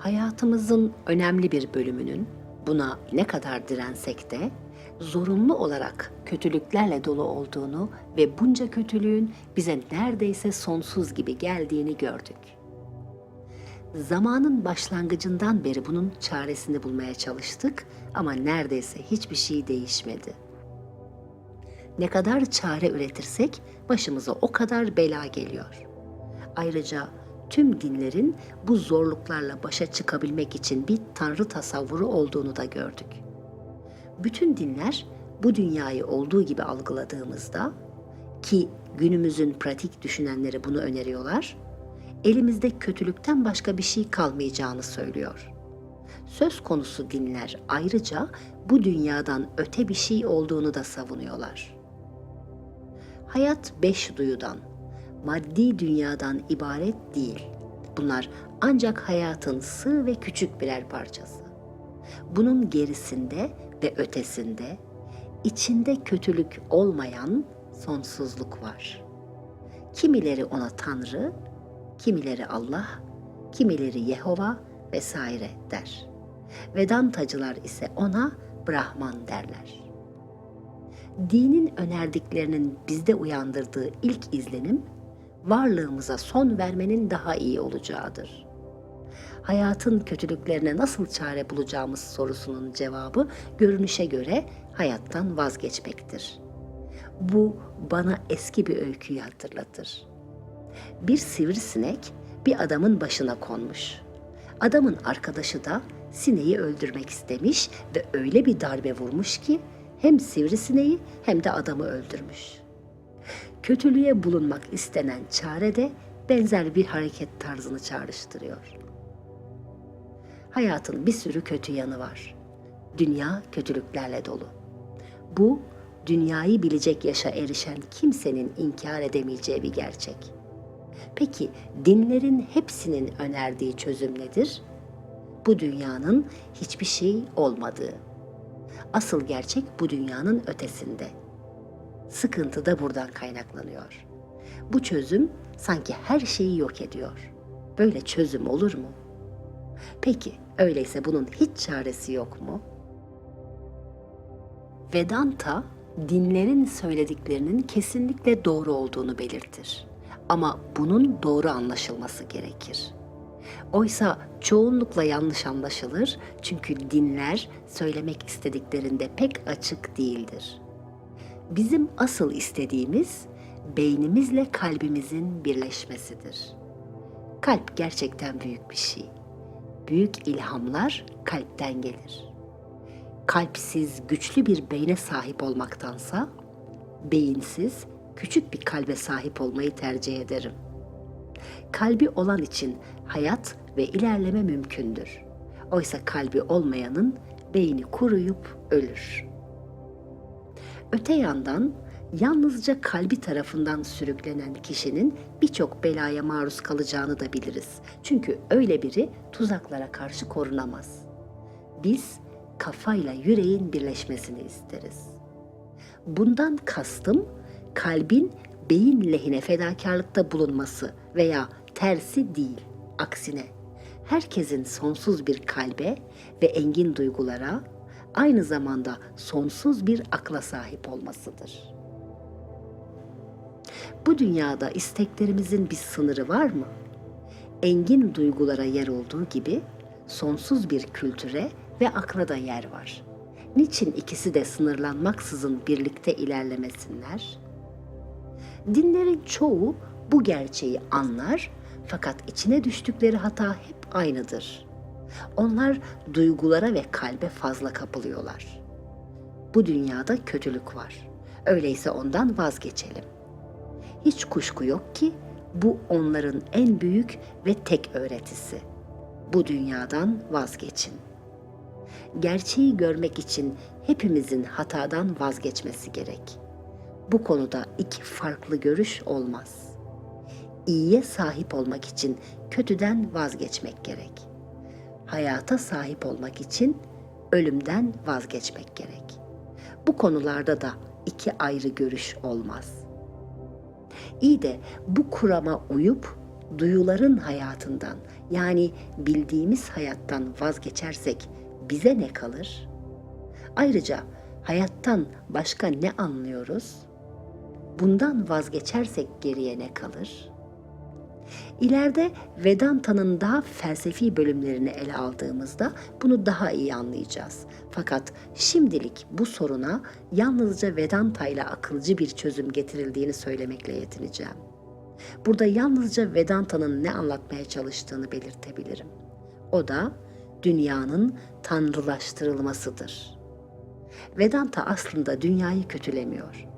Hayatımızın önemli bir bölümünün buna ne kadar dirensek de zorunlu olarak kötülüklerle dolu olduğunu ve bunca kötülüğün bize neredeyse sonsuz gibi geldiğini gördük. Zamanın başlangıcından beri bunun çaresini bulmaya çalıştık ama neredeyse hiçbir şey değişmedi. Ne kadar çare üretirsek başımıza o kadar bela geliyor. Ayrıca tüm dinlerin bu zorluklarla başa çıkabilmek için bir tanrı tasavvuru olduğunu da gördük. Bütün dinler bu dünyayı olduğu gibi algıladığımızda ki günümüzün pratik düşünenleri bunu öneriyorlar, elimizde kötülükten başka bir şey kalmayacağını söylüyor. Söz konusu dinler ayrıca bu dünyadan öte bir şey olduğunu da savunuyorlar. Hayat beş duyudan, maddi dünyadan ibaret değil. Bunlar ancak hayatın sığ ve küçük birer parçası. Bunun gerisinde ve ötesinde, içinde kötülük olmayan sonsuzluk var. Kimileri ona Tanrı, kimileri Allah, kimileri Yehova vesaire der. Vedantacılar ise ona Brahman derler. Dinin önerdiklerinin bizde uyandırdığı ilk izlenim varlığımıza son vermenin daha iyi olacağıdır. Hayatın kötülüklerine nasıl çare bulacağımız sorusunun cevabı görünüşe göre hayattan vazgeçmektir. Bu bana eski bir öyküyü hatırlatır. Bir sivrisinek bir adamın başına konmuş. Adamın arkadaşı da sineği öldürmek istemiş ve öyle bir darbe vurmuş ki hem sivrisineği hem de adamı öldürmüş. Kötülüğe bulunmak istenen çare de benzer bir hareket tarzını çağrıştırıyor. Hayatın bir sürü kötü yanı var. Dünya kötülüklerle dolu. Bu dünyayı bilecek yaşa erişen kimsenin inkar edemeyeceği bir gerçek. Peki dinlerin hepsinin önerdiği çözüm nedir? Bu dünyanın hiçbir şey olmadığı. Asıl gerçek bu dünyanın ötesinde. Sıkıntı da buradan kaynaklanıyor. Bu çözüm sanki her şeyi yok ediyor. Böyle çözüm olur mu? Peki öyleyse bunun hiç çaresi yok mu? Vedanta dinlerin söylediklerinin kesinlikle doğru olduğunu belirtir. Ama bunun doğru anlaşılması gerekir. Oysa çoğunlukla yanlış anlaşılır çünkü dinler söylemek istediklerinde pek açık değildir. Bizim asıl istediğimiz beynimizle kalbimizin birleşmesidir. Kalp gerçekten büyük bir şey. Büyük ilhamlar kalpten gelir. Kalpsiz güçlü bir beyne sahip olmaktansa beyinsiz küçük bir kalbe sahip olmayı tercih ederim. Kalbi olan için hayat ve ilerleme mümkündür. Oysa kalbi olmayanın beyni kuruyup ölür. Öte yandan yalnızca kalbi tarafından sürüklenen kişinin birçok belaya maruz kalacağını da biliriz. Çünkü öyle biri tuzaklara karşı korunamaz. Biz kafayla yüreğin birleşmesini isteriz. Bundan kastım kalbin beyin lehine fedakarlıkta bulunması veya tersi değil, aksine herkesin sonsuz bir kalbe ve engin duygulara, aynı zamanda sonsuz bir akla sahip olmasıdır. Bu dünyada isteklerimizin bir sınırı var mı? Engin duygulara yer olduğu gibi sonsuz bir kültüre ve akla da yer var. Niçin ikisi de sınırlanmaksızın birlikte ilerlemesinler? Dinlerin çoğu bu gerçeği anlar fakat içine düştükleri hata hep aynıdır. Onlar duygulara ve kalbe fazla kapılıyorlar. Bu dünyada kötülük var. Öyleyse ondan vazgeçelim. Hiç kuşku yok ki bu onların en büyük ve tek öğretisi. Bu dünyadan vazgeçin. Gerçeği görmek için hepimizin hatadan vazgeçmesi gerek. Bu konuda iki farklı görüş olmaz. İyiye sahip olmak için kötüden vazgeçmek gerek. Hayata sahip olmak için ölümden vazgeçmek gerek. Bu konularda da iki ayrı görüş olmaz. İyi de bu kurama uyup duyuların hayatından yani bildiğimiz hayattan vazgeçersek bize ne kalır? Ayrıca hayattan başka ne anlıyoruz? Bundan vazgeçersek geriye ne kalır? İleride Vedanta'nın daha felsefi bölümlerini ele aldığımızda bunu daha iyi anlayacağız. Fakat şimdilik bu soruna yalnızca Vedanta ile akılcı bir çözüm getirildiğini söylemekle yetineceğim. Burada yalnızca Vedanta'nın ne anlatmaya çalıştığını belirtebilirim. O da dünyanın tanrılaştırılmasıdır. Vedanta aslında dünyayı kötülemiyor.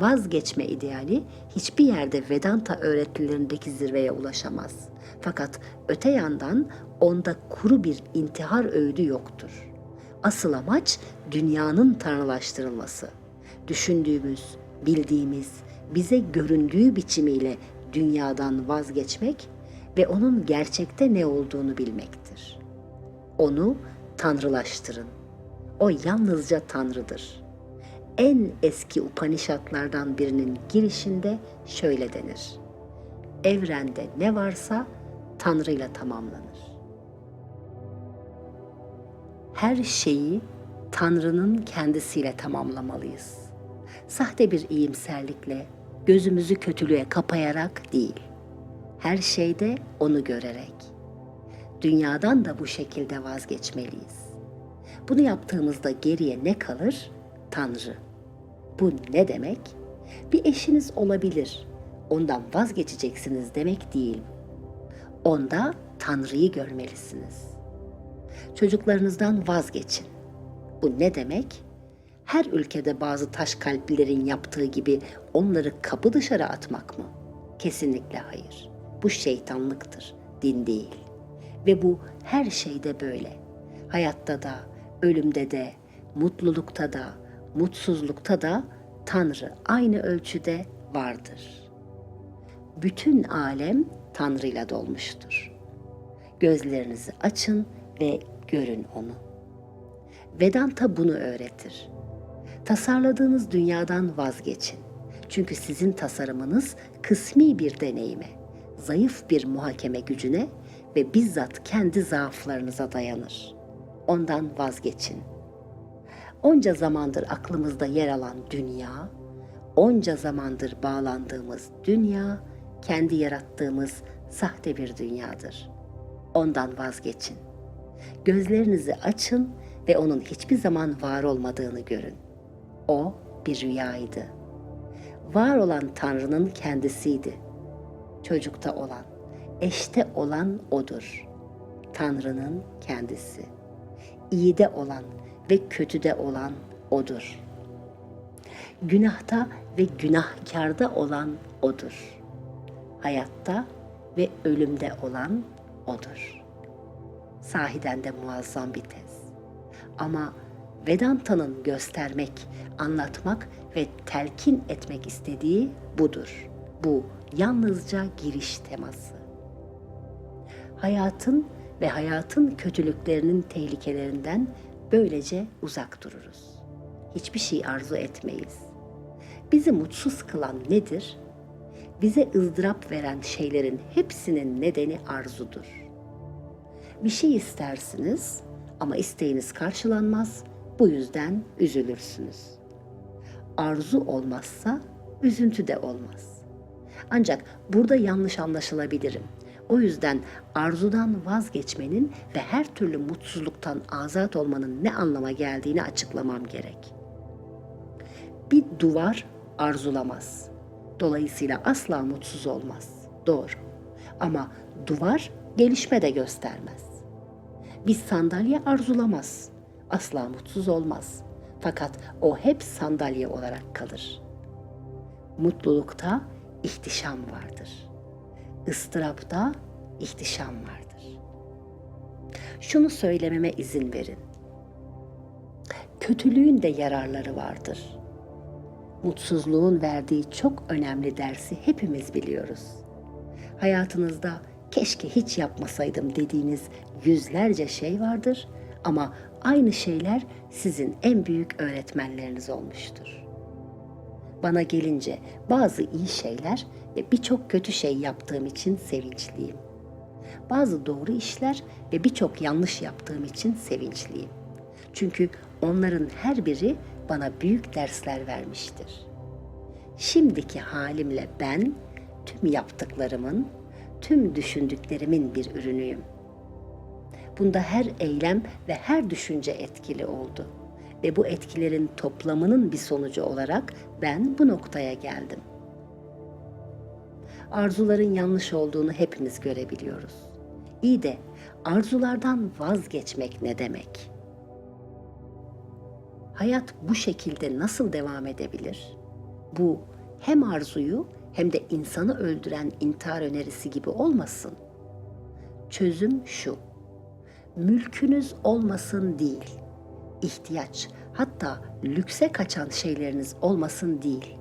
Vazgeçme ideali hiçbir yerde Vedanta öğretilerindeki zirveye ulaşamaz. Fakat öte yandan onda kuru bir intihar öğüdü yoktur. Asıl amaç dünyanın tanrılaştırılması. Düşündüğümüz, bildiğimiz, bize göründüğü biçimiyle dünyadan vazgeçmek ve onun gerçekte ne olduğunu bilmektir. Onu tanrılaştırın. O yalnızca tanrıdır. En eski Upanishadlardan birinin girişinde şöyle denir. Evrende ne varsa Tanrı'yla tamamlanır. Her şeyi Tanrı'nın kendisiyle tamamlamalıyız. Sahte bir iyimserlikle, gözümüzü kötülüğe kapayarak değil. Her şeyde onu görerek. Dünyadan da bu şekilde vazgeçmeliyiz. Bunu yaptığımızda geriye ne kalır? Tanrı. Bu ne demek? Bir eşiniz olabilir. Ondan vazgeçeceksiniz demek değil. Onda Tanrı'yı görmelisiniz. Çocuklarınızdan vazgeçin. Bu ne demek? Her ülkede bazı taş kalplilerin yaptığı gibi onları kapı dışarı atmak mı? Kesinlikle hayır. Bu şeytanlıktır, din değil. Ve bu her şeyde böyle. Hayatta da, ölümde de, mutlulukta da, mutsuzlukta da Tanrı aynı ölçüde vardır. Bütün alem Tanrı'yla dolmuştur. Gözlerinizi açın ve görün onu. Vedanta bunu öğretir. Tasarladığınız dünyadan vazgeçin. Çünkü sizin tasarımınız kısmi bir deneyime, zayıf bir muhakeme gücüne ve bizzat kendi zaaflarınıza dayanır. Ondan vazgeçin. Onca zamandır aklımızda yer alan dünya, onca zamandır bağlandığımız dünya, kendi yarattığımız sahte bir dünyadır. Ondan vazgeçin. Gözlerinizi açın ve onun hiçbir zaman var olmadığını görün. O bir rüyaydı. Var olan Tanrı'nın kendisiydi. Çocukta olan, eşte olan odur. Tanrı'nın kendisi. İyide olan ve kötüde olan odur. Günahta ve günahkarda olan odur. Hayatta ve ölümde olan odur. Sahiden de muazzam bir tez. Ama Vedanta'nın göstermek, anlatmak ve telkin etmek istediği budur. Bu yalnızca giriş teması. Hayatın ve hayatın kötülüklerinin tehlikelerinden böylece uzak dururuz. Hiçbir şey arzu etmeyiz. Bizi mutsuz kılan nedir? Bize ızdırap veren şeylerin hepsinin nedeni arzudur. Bir şey istersiniz ama isteğiniz karşılanmaz, bu yüzden üzülürsünüz. Arzu olmazsa üzüntü de olmaz. Ancak burada yanlış anlaşılabilirim. O yüzden arzudan vazgeçmenin ve her türlü mutsuzluktan azat olmanın ne anlama geldiğini açıklamam gerek. Bir duvar arzulamaz. Dolayısıyla asla mutsuz olmaz. Doğru. Ama duvar gelişme de göstermez. Bir sandalye arzulamaz. Asla mutsuz olmaz. Fakat o hep sandalye olarak kalır. Mutlulukta ihtişam vardır. Istırapta ihtişam vardır. Şunu söylememe izin verin. Kötülüğün de yararları vardır. Mutsuzluğun verdiği çok önemli dersi hepimiz biliyoruz. Hayatınızda keşke hiç yapmasaydım dediğiniz yüzlerce şey vardır ama aynı şeyler sizin en büyük öğretmenleriniz olmuştur. Bana gelince bazı iyi şeyler ve birçok kötü şey yaptığım için sevinçliyim. Bazı doğru işler ve birçok yanlış yaptığım için sevinçliyim. Çünkü onların her biri bana büyük dersler vermiştir. Şimdiki halimle ben tüm yaptıklarımın, tüm düşündüklerimin bir ürünüyüm. Bunda her eylem ve her düşünce etkili oldu ve bu etkilerin toplamının bir sonucu olarak ben bu noktaya geldim. Arzuların yanlış olduğunu hepimiz görebiliyoruz. İyi de arzulardan vazgeçmek ne demek? Hayat bu şekilde nasıl devam edebilir? Bu hem arzuyu hem de insanı öldüren intihar önerisi gibi olmasın. Çözüm şu. Mülkünüz olmasın değil. İhtiyaç hatta lükse kaçan şeyleriniz olmasın değil.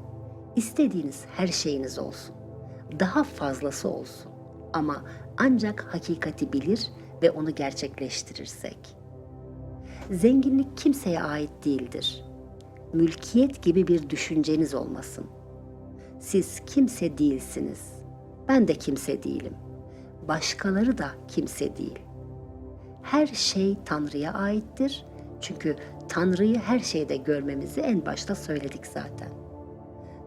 İstediğiniz her şeyiniz olsun. Daha fazlası olsun. Ama ancak hakikati bilir ve onu gerçekleştirirsek. Zenginlik kimseye ait değildir. Mülkiyet gibi bir düşünceniz olmasın. Siz kimse değilsiniz. Ben de kimse değilim. Başkaları da kimse değil. Her şey Tanrı'ya aittir. Çünkü Tanrı'yı her şeyde görmemizi en başta söyledik zaten.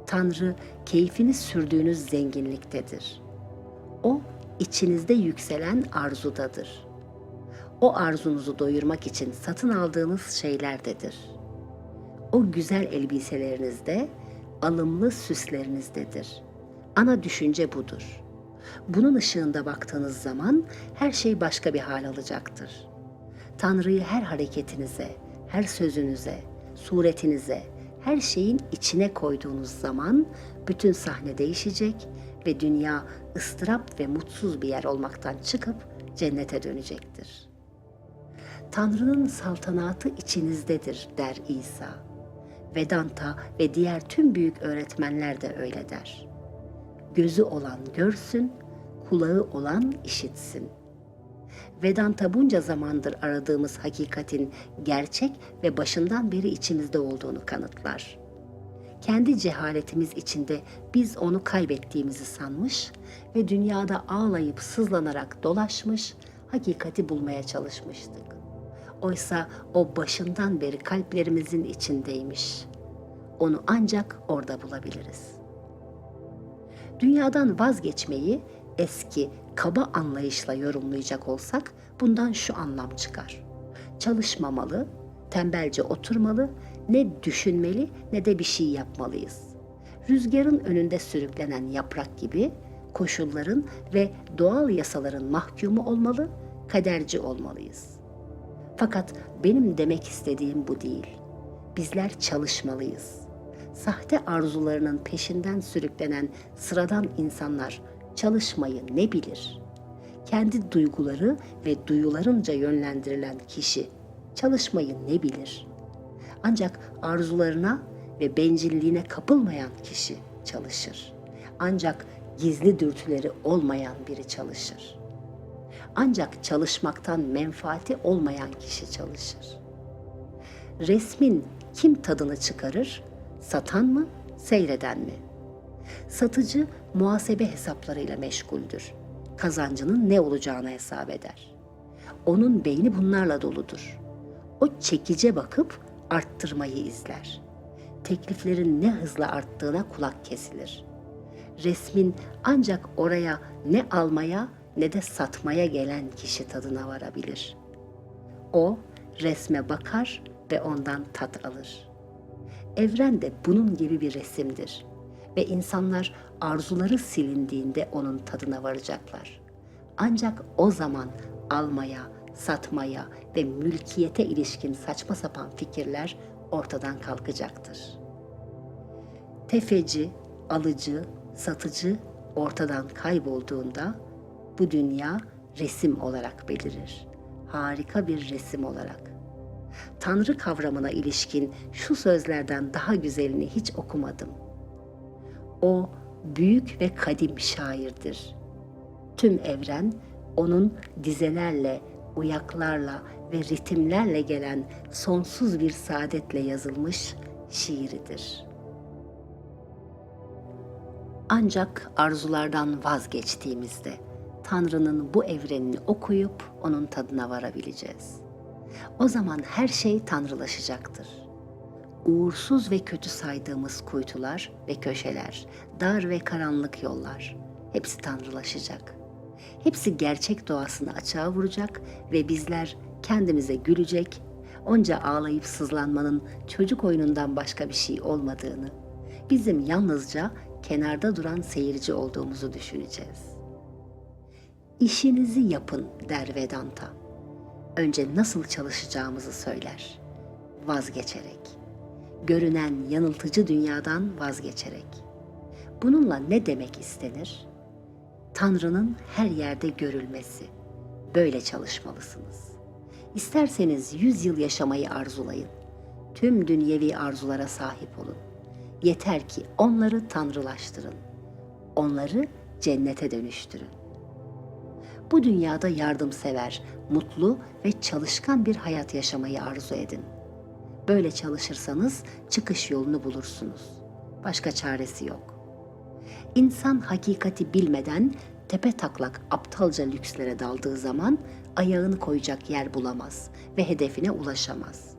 Tanrı keyfini sürdüğünüz zenginliktedir. O içinizde yükselen arzudadır. O arzunuzu doyurmak için satın aldığınız şeylerdedir. O güzel elbiselerinizde, alımlı süslerinizdedir. Ana düşünce budur. Bunun ışığında baktığınız zaman her şey başka bir hal alacaktır. Tanrı'yı her hareketinize, her sözünüze, suretinize, her şeyin içine koyduğunuz zaman bütün sahne değişecek ve dünya ıstırap ve mutsuz bir yer olmaktan çıkıp cennete dönecektir. Tanrı'nın saltanatı içinizdedir der İsa. Vedanta ve diğer tüm büyük öğretmenler de öyle der. Gözü olan görsün, kulağı olan işitsin. Vedanta bunca zamandır aradığımız hakikatin gerçek ve başından beri içimizde olduğunu kanıtlar. Kendi cehaletimiz içinde biz onu kaybettiğimizi sanmış ve dünyada ağlayıp sızlanarak dolaşmış, hakikati bulmaya çalışmıştık. Oysa o başından beri kalplerimizin içindeymiş. Onu ancak orada bulabiliriz. Dünyadan vazgeçmeyi eski kaba anlayışla yorumlayacak olsak bundan şu anlam çıkar. Çalışmamalı, tembelce oturmalı, ne düşünmeli ne de bir şey yapmalıyız. Rüzgarın önünde sürüklenen yaprak gibi koşulların ve doğal yasaların mahkumu olmalı, kaderci olmalıyız. Fakat benim demek istediğim bu değil. Bizler çalışmalıyız. Sahte arzularının peşinden sürüklenen sıradan insanlar çalışmayı ne bilir? Kendi duyguları ve duyularınca yönlendirilen kişi çalışmayı ne bilir? Ancak arzularına ve bencilliğine kapılmayan kişi çalışır. Ancak gizli dürtüleri olmayan biri çalışır. Ancak çalışmaktan menfaati olmayan kişi çalışır. Resmin kim tadını çıkarır? Satan mı, seyreden mi? Satıcı muhasebe hesaplarıyla meşguldür. Kazancının ne olacağını hesap eder. Onun beyni bunlarla doludur. O çekice bakıp arttırmayı izler. Tekliflerin ne hızla arttığına kulak kesilir. Resmin ancak oraya ne almaya ne de satmaya gelen kişi tadına varabilir. O resme bakar ve ondan tat alır. Evren de bunun gibi bir resimdir ve insanlar arzuları silindiğinde onun tadına varacaklar. Ancak o zaman almaya, satmaya ve mülkiyete ilişkin saçma sapan fikirler ortadan kalkacaktır. Tefeci, alıcı, satıcı ortadan kaybolduğunda bu dünya resim olarak belirir. Harika bir resim olarak. Tanrı kavramına ilişkin şu sözlerden daha güzelini hiç okumadım. O büyük ve kadim şairdir. Tüm evren onun dizelerle, uyaklarla ve ritimlerle gelen sonsuz bir saadetle yazılmış şiiridir.'' Ancak arzulardan vazgeçtiğimizde Tanrı'nın bu evrenini okuyup onun tadına varabileceğiz. O zaman her şey tanrılaşacaktır. Uğursuz ve kötü saydığımız kuytular ve köşeler, dar ve karanlık yollar hepsi tanrılaşacak. Hepsi gerçek doğasını açığa vuracak ve bizler kendimize gülecek, onca ağlayıp sızlanmanın çocuk oyunundan başka bir şey olmadığını, bizim yalnızca kenarda duran seyirci olduğumuzu düşüneceğiz. İşinizi yapın der Vedanta. Önce nasıl çalışacağımızı söyler. Vazgeçerek. Görünen yanıltıcı dünyadan vazgeçerek. Bununla ne demek istenir? Tanrı'nın her yerde görülmesi. Böyle çalışmalısınız. İsterseniz yüz yıl yaşamayı arzulayın. Tüm dünyevi arzulara sahip olun. Yeter ki onları tanrılaştırın. Onları cennete dönüştürün. Bu dünyada yardımsever, mutlu ve çalışkan bir hayat yaşamayı arzu edin. Böyle çalışırsanız çıkış yolunu bulursunuz. Başka çaresi yok. İnsan hakikati bilmeden tepe taklak aptalca lükslere daldığı zaman ayağını koyacak yer bulamaz ve hedefine ulaşamaz.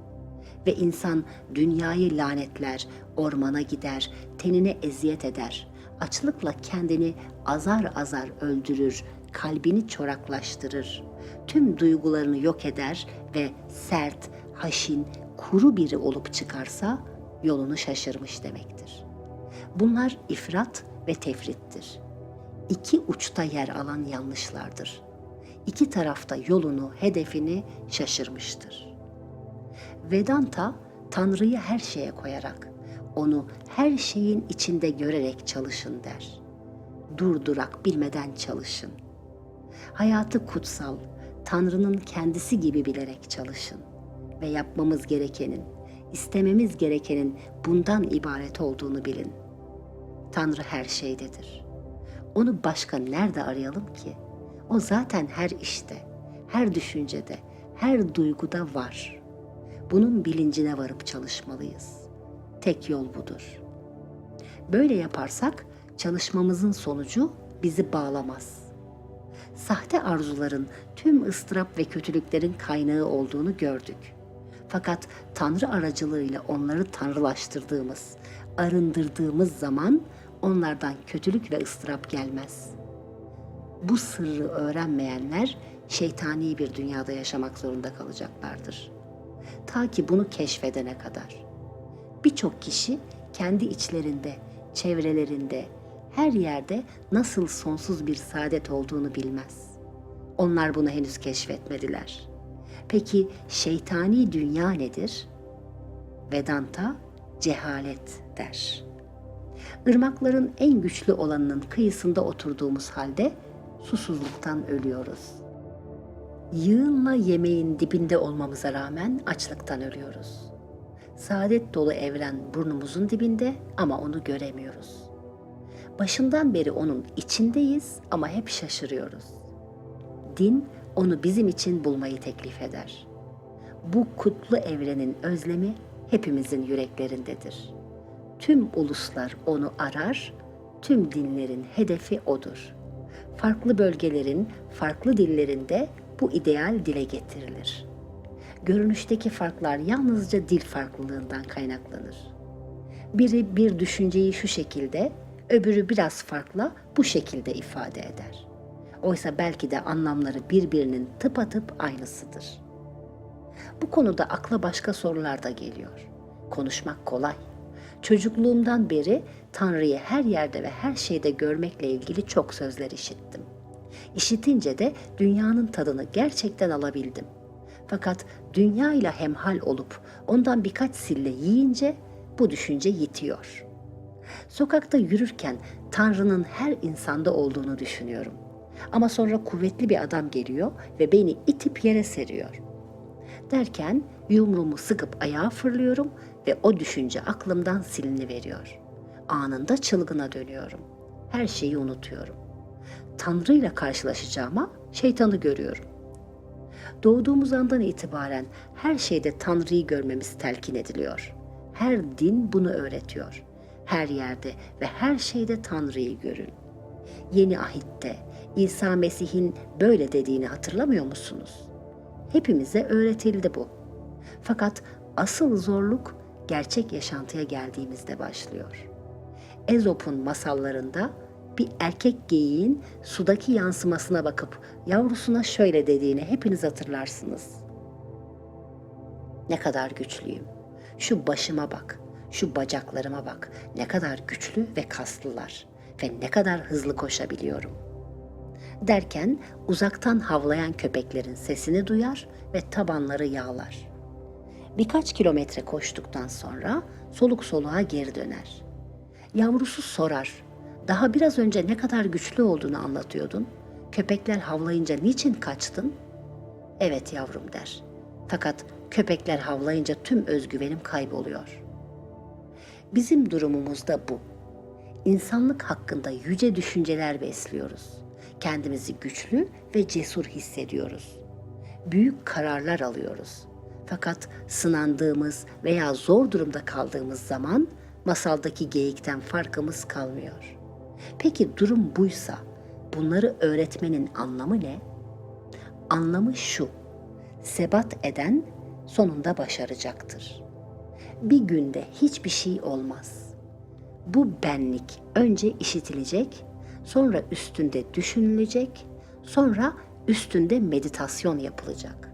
Ve insan dünyayı lanetler, ormana gider, tenine eziyet eder, açlıkla kendini azar azar öldürür, kalbini çoraklaştırır, tüm duygularını yok eder ve sert, haşin, kuru biri olup çıkarsa yolunu şaşırmış demektir. Bunlar ifrat ve tefrittir. İki uçta yer alan yanlışlardır. İki tarafta yolunu, hedefini şaşırmıştır. Vedanta, Tanrı'yı her şeye koyarak, onu her şeyin içinde görerek çalışın der. Durdurak bilmeden çalışın. Hayatı kutsal, Tanrı'nın kendisi gibi bilerek çalışın ve yapmamız gerekenin, istememiz gerekenin bundan ibaret olduğunu bilin. Tanrı her şeydedir. Onu başka nerede arayalım ki? O zaten her işte, her düşüncede, her duyguda var. Bunun bilincine varıp çalışmalıyız. Tek yol budur. Böyle yaparsak çalışmamızın sonucu bizi bağlamaz. Sahte arzuların tüm ıstırap ve kötülüklerin kaynağı olduğunu gördük. Fakat Tanrı aracılığıyla onları tanrılaştırdığımız, arındırdığımız zaman onlardan kötülük ve ıstırap gelmez. Bu sırrı öğrenmeyenler şeytani bir dünyada yaşamak zorunda kalacaklardır. Ta ki bunu keşfedene kadar. Birçok kişi kendi içlerinde, çevrelerinde, her yerde nasıl sonsuz bir saadet olduğunu bilmez. Onlar bunu henüz keşfetmediler. Peki şeytani dünya nedir? Vedanta cehalet der. Irmakların en güçlü olanının kıyısında oturduğumuz halde susuzluktan ölüyoruz. Yığınla yemeğin dibinde olmamıza rağmen açlıktan ölüyoruz. Saadet dolu evren burnumuzun dibinde ama onu göremiyoruz. Başından beri onun içindeyiz ama hep şaşırıyoruz. Din onu bizim için bulmayı teklif eder. Bu kutlu evrenin özlemi hepimizin yüreklerindedir. Tüm uluslar onu arar, tüm dinlerin hedefi odur. Farklı bölgelerin, farklı dillerinde bu ideal dile getirilir. Görünüşteki farklar yalnızca dil farklılığından kaynaklanır. Biri bir düşünceyi şu şekilde, öbürü biraz farklı bu şekilde ifade eder. Oysa belki de anlamları birbirinin tıpatıp aynısıdır. Bu konuda akla başka sorular da geliyor. Konuşmak kolay. Çocukluğumdan beri Tanrı'yı her yerde ve her şeyde görmekle ilgili çok sözler işittim. İşitince de dünyanın tadını gerçekten alabildim. Fakat dünya ile hemhal olup ondan birkaç sille yiyince bu düşünce yitiyor. Sokakta yürürken Tanrı'nın her insanda olduğunu düşünüyorum. Ama sonra kuvvetli bir adam geliyor ve beni itip yere seriyor. Derken yumruğumu sıkıp ayağa fırlıyorum ve o düşünce aklımdan silini veriyor. Anında çılgına dönüyorum. Her şeyi unutuyorum. Tanrı ile karşılaşacağıma şeytanı görüyorum. Doğduğumuz andan itibaren her şeyde Tanrı'yı görmemiz telkin ediliyor. Her din bunu öğretiyor. Her yerde ve her şeyde Tanrı'yı görün. Yeni ahitte İsa Mesih'in böyle dediğini hatırlamıyor musunuz? Hepimize öğretildi bu. Fakat asıl zorluk gerçek yaşantıya geldiğimizde başlıyor. Ezop'un masallarında bir erkek geyiğin sudaki yansımasına bakıp yavrusuna şöyle dediğini hepiniz hatırlarsınız. Ne kadar güçlüyüm. Şu başıma bak, şu bacaklarıma bak. Ne kadar güçlü ve kaslılar ve ne kadar hızlı koşabiliyorum. Derken uzaktan havlayan köpeklerin sesini duyar ve tabanları yağlar. Birkaç kilometre koştuktan sonra soluk soluğa geri döner. Yavrusu sorar. Daha biraz önce ne kadar güçlü olduğunu anlatıyordun. Köpekler havlayınca niçin kaçtın? Evet yavrum der. Fakat köpekler havlayınca tüm özgüvenim kayboluyor. Bizim durumumuz da bu. İnsanlık hakkında yüce düşünceler besliyoruz. Kendimizi güçlü ve cesur hissediyoruz. Büyük kararlar alıyoruz. Fakat sınandığımız veya zor durumda kaldığımız zaman masaldaki geyikten farkımız kalmıyor. Peki durum buysa bunları öğretmenin anlamı ne? Anlamı şu. Sebat eden sonunda başaracaktır. Bir günde hiçbir şey olmaz. Bu benlik önce işitilecek, sonra üstünde düşünülecek, sonra üstünde meditasyon yapılacak.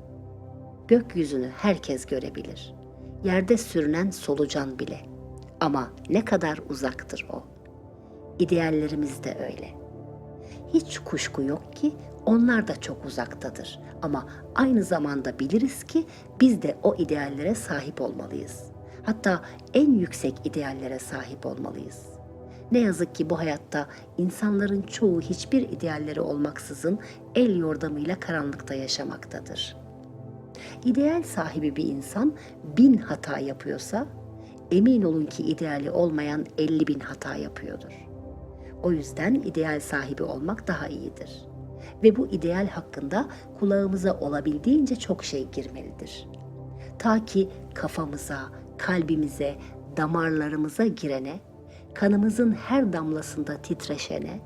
Gökyüzünü herkes görebilir. Yerde sürünen solucan bile. Ama ne kadar uzaktır o. İdeallerimiz de öyle. Hiç kuşku yok ki onlar da çok uzaktadır. Ama aynı zamanda biliriz ki biz de o ideallere sahip olmalıyız. Hatta en yüksek ideallere sahip olmalıyız. Ne yazık ki bu hayatta insanların çoğu hiçbir idealleri olmaksızın el yordamıyla karanlıkta yaşamaktadır. İdeal sahibi bir insan bin hata yapıyorsa emin olun ki ideali olmayan 50 bin hata yapıyordur. O yüzden ideal sahibi olmak daha iyidir. Ve bu ideal hakkında kulağımıza olabildiğince çok şey girmelidir. Ta ki kafamıza, kalbimize, damarlarımıza girene, kanımızın her damlasında titreşene,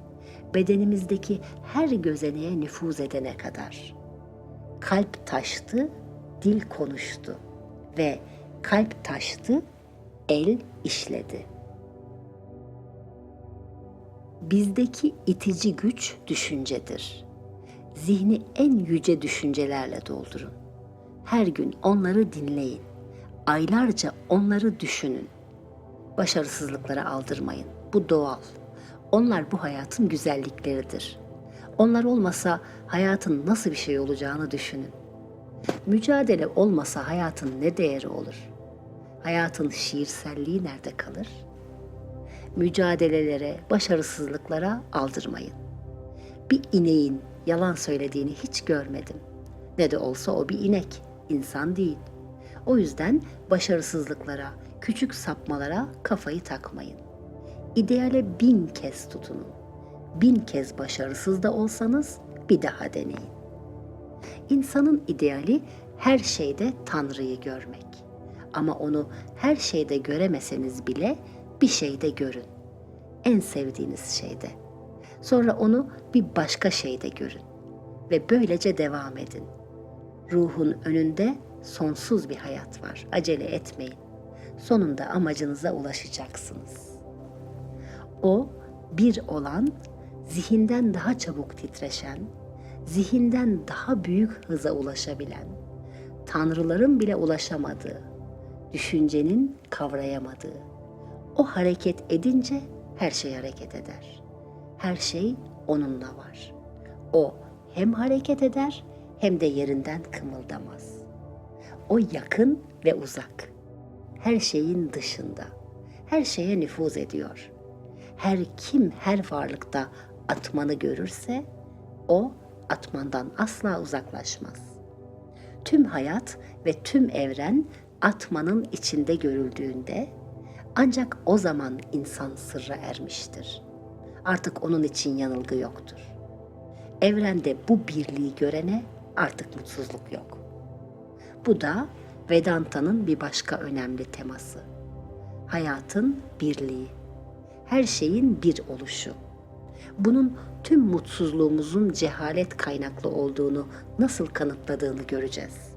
bedenimizdeki her gözeneğe nüfuz edene kadar. Kalp taştı, dil konuştu ve kalp taştı, el işledi. Bizdeki itici güç düşüncedir. Zihni en yüce düşüncelerle doldurun. Her gün onları dinleyin. Aylarca onları düşünün. Başarısızlıklara aldırmayın. Bu doğal. Onlar bu hayatın güzellikleridir. Onlar olmasa hayatın nasıl bir şey olacağını düşünün. Mücadele olmasa hayatın ne değeri olur? Hayatın şiirselliği nerede kalır? Mücadelelere, başarısızlıklara aldırmayın. Bir ineğin yalan söylediğini hiç görmedim. Ne de olsa o bir inek, insan değil. O yüzden başarısızlıklara, küçük sapmalara kafayı takmayın. İdeale bin kez tutunun. Bin kez başarısız da olsanız bir daha deneyin. İnsanın ideali her şeyde Tanrı'yı görmek. Ama onu her şeyde göremeseniz bile bir şeyde görün. En sevdiğiniz şeyde. Sonra onu bir başka şeyde görün. Ve böylece devam edin. Ruhun önünde sonsuz bir hayat var. Acele etmeyin. Sonunda amacınıza ulaşacaksınız. O bir olan, zihinden daha çabuk titreşen, zihinden daha büyük hıza ulaşabilen, tanrıların bile ulaşamadığı, düşüncenin kavrayamadığı. O hareket edince her şey hareket eder. Her şey onunla var. O hem hareket eder hem de yerinden kımıldamaz. O yakın ve uzak. Her şeyin dışında. Her şeye nüfuz ediyor. Her kim her varlıkta atmanı görürse o atmandan asla uzaklaşmaz. Tüm hayat ve tüm evren atmanın içinde görüldüğünde ancak o zaman insan sırra ermiştir. Artık onun için yanılgı yoktur. Evrende bu birliği görene artık mutsuzluk yok. Bu da Vedanta'nın bir başka önemli teması. Hayatın birliği. her şeyin bir oluşu. Bunun tüm mutsuzluğumuzun cehalet kaynaklı olduğunu nasıl kanıtladığını göreceğiz.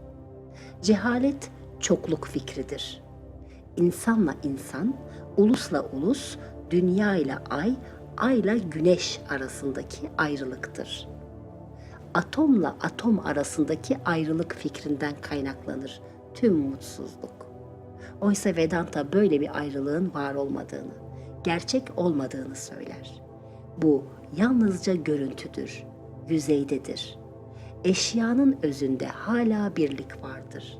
Cehalet çokluk fikridir. İnsanla insan, ulusla ulus, dünya ile ay, ayla güneş arasındaki ayrılıktır. Atomla atom arasındaki ayrılık fikrinden kaynaklanır tüm mutsuzluk. Oysa Vedanta böyle bir ayrılığın var olmadığını, gerçek olmadığını söyler. Bu yalnızca görüntüdür, yüzeydedir. Eşyanın özünde hala birlik vardır.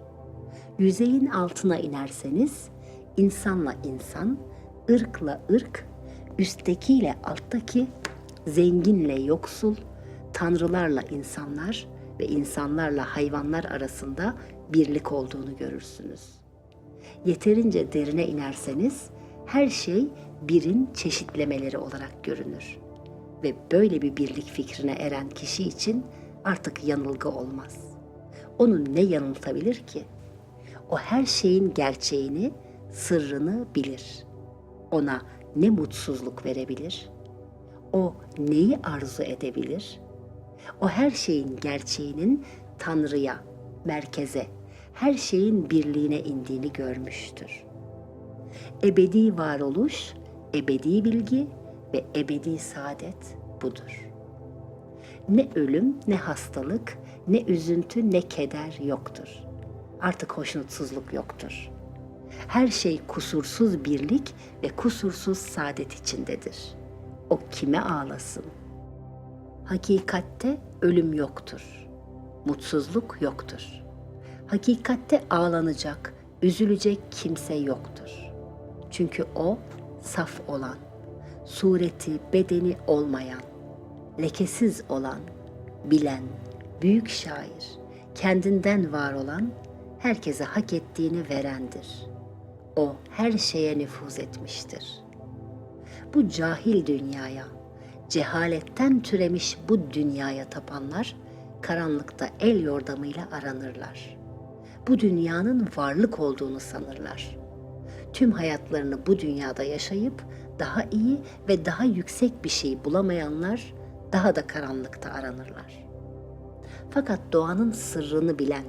Yüzeyin altına inerseniz insanla insan, ırkla ırk, üsttekiyle alttaki, zenginle yoksul, tanrılarla insanlar ve insanlarla hayvanlar arasında birlik olduğunu görürsünüz. Yeterince derine inerseniz her şey birin çeşitlemeleri olarak görünür. Ve böyle bir birlik fikrine eren kişi için artık yanılgı olmaz. Onu ne yanıltabilir ki? O her şeyin gerçeğini, sırrını bilir. Ona ne mutsuzluk verebilir? O neyi arzu edebilir? O her şeyin gerçeğinin Tanrı'ya, merkeze, her şeyin birliğine indiğini görmüştür. Ebedi varoluş, ebedi bilgi ve ebedi saadet budur. Ne ölüm, ne hastalık, ne üzüntü, ne keder yoktur. Artık hoşnutsuzluk yoktur. Her şey kusursuz birlik ve kusursuz saadet içindedir. O kime ağlasın? Hakikatte ölüm yoktur. Mutsuzluk yoktur. Hakikatte ağlanacak, üzülecek kimse yoktur. Çünkü o saf olan, sureti, bedeni olmayan, lekesiz olan, bilen, büyük şair, kendinden var olan, herkese hak ettiğini verendir. O her şeye nüfuz etmiştir. Bu cahil dünyaya, cehaletten türemiş bu dünyaya tapanlar, karanlıkta el yordamıyla aranırlar. Bu dünyanın varlık olduğunu sanırlar. Tüm hayatlarını bu dünyada yaşayıp daha iyi ve daha yüksek bir şey bulamayanlar daha da karanlıkta aranırlar. Fakat doğanın sırrını bilen,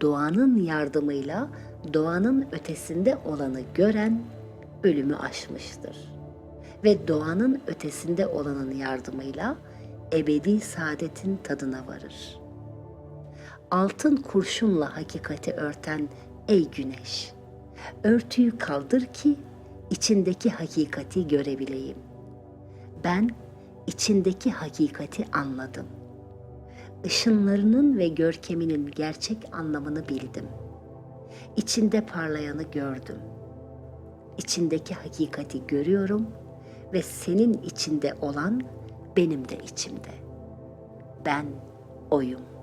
doğanın yardımıyla doğanın ötesinde olanı gören ölümü aşmıştır. Ve doğanın ötesinde olanın yardımıyla ebedi saadetin tadına varır. Altın kurşunla hakikati örten ey güneş, örtüyü kaldır ki içindeki hakikati görebileyim. Ben içindeki hakikati anladım. Işınlarının ve görkeminin gerçek anlamını bildim. İçinde parlayanı gördüm. İçindeki hakikati görüyorum ve senin içinde olan benim de içimde. Ben oyum.